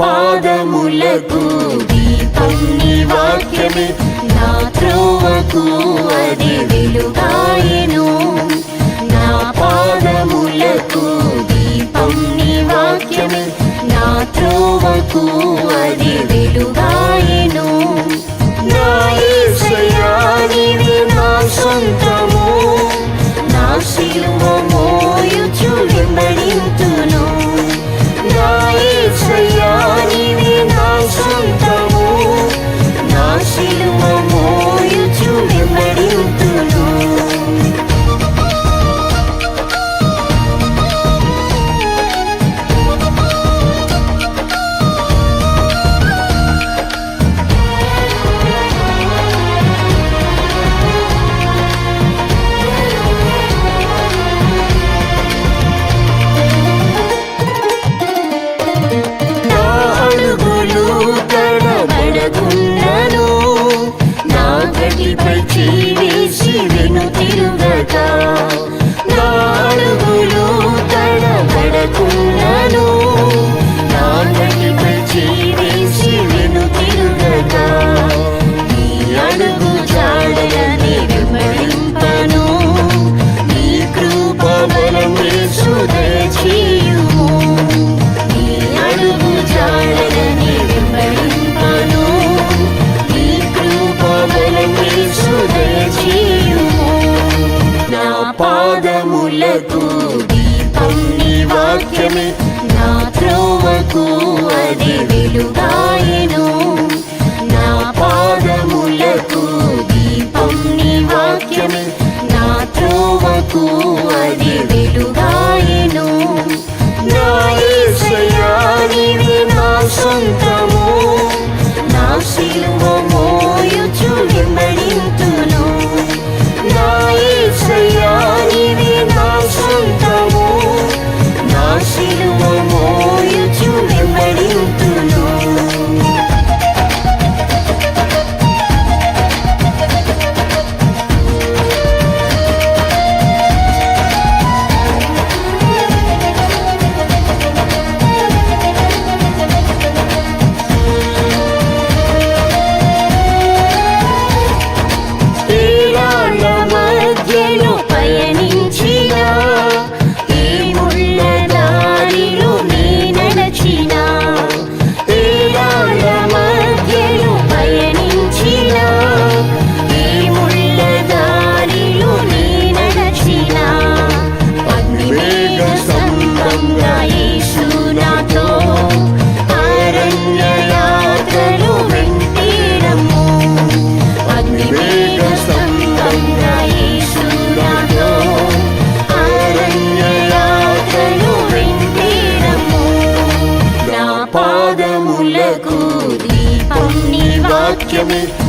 పాదములకు దీపం నీ వాక్యమే. నా త్రోవకు అది వెలుగాయను. నా పాదములకు దీపం నీ వాక్యమే. నా త్రోవకు అది వెలుగాయను. you me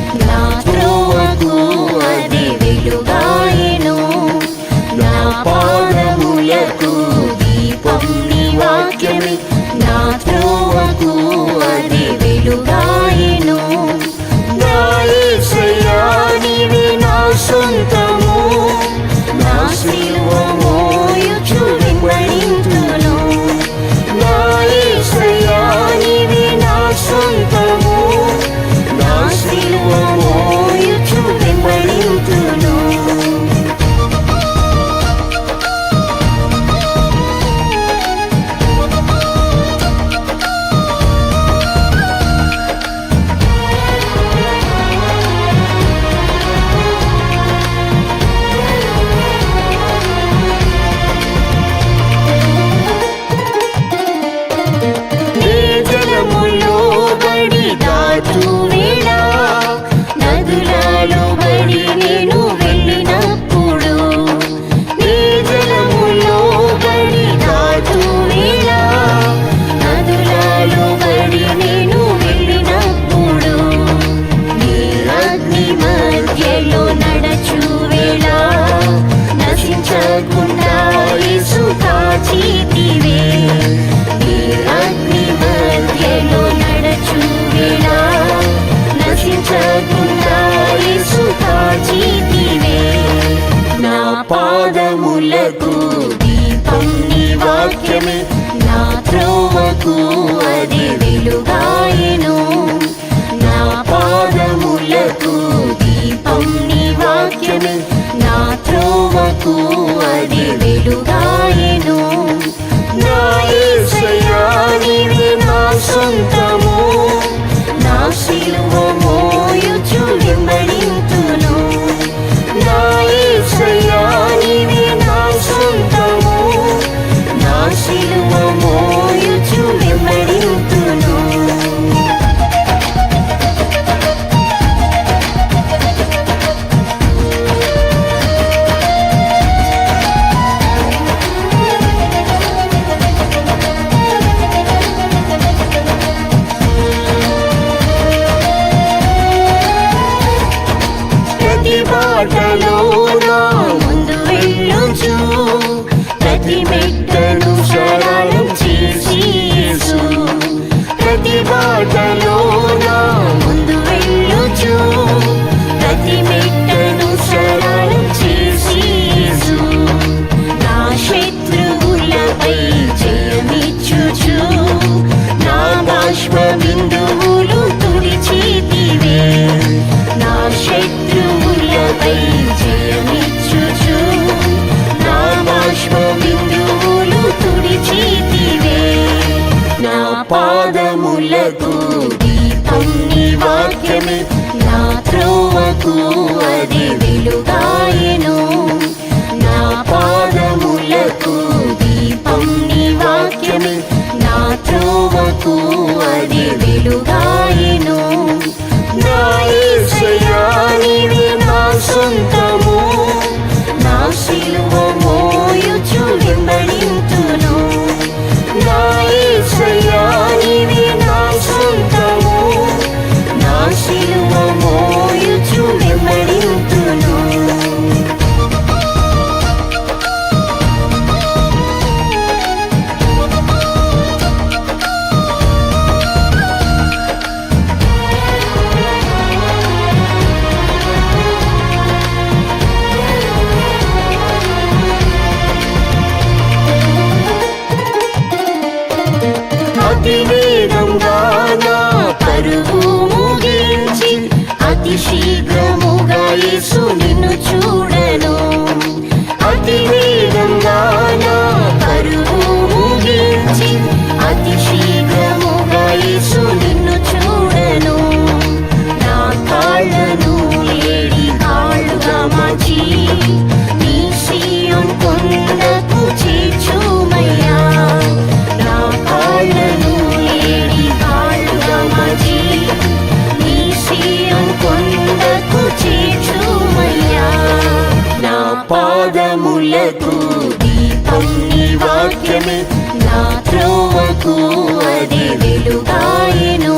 పాదములకు దీపం నీ వాక్యమే. మార్గమే నా త్రోవకు అది వెలుగాయను.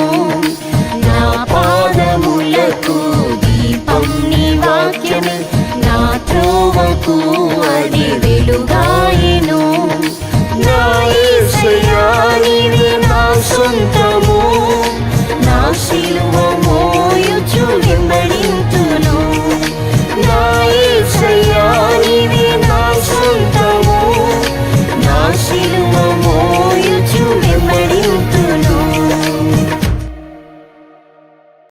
నా పాదములకు దీపం నీ వాక్యమే. నా త్రోవకు అది వెలుగాయను. నా ఈశయాని నా సొంతము. నా శ్రీ